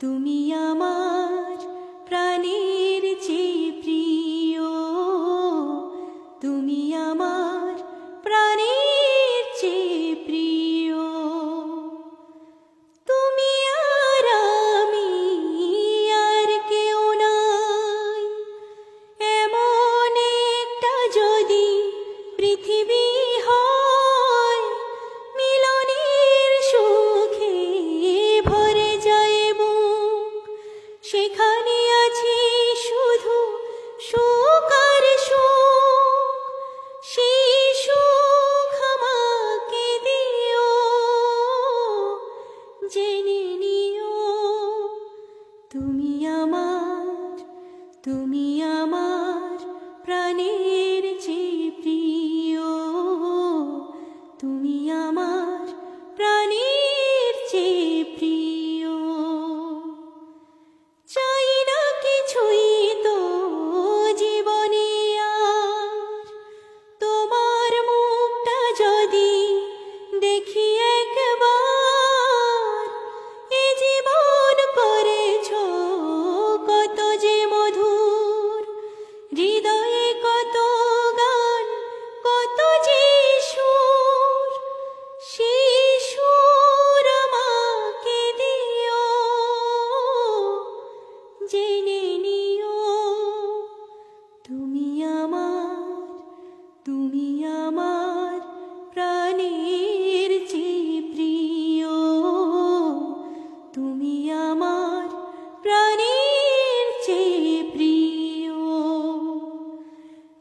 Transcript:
তুমি আমার প্রাণের যে প্রিয়। তুমি আমার প্রাণের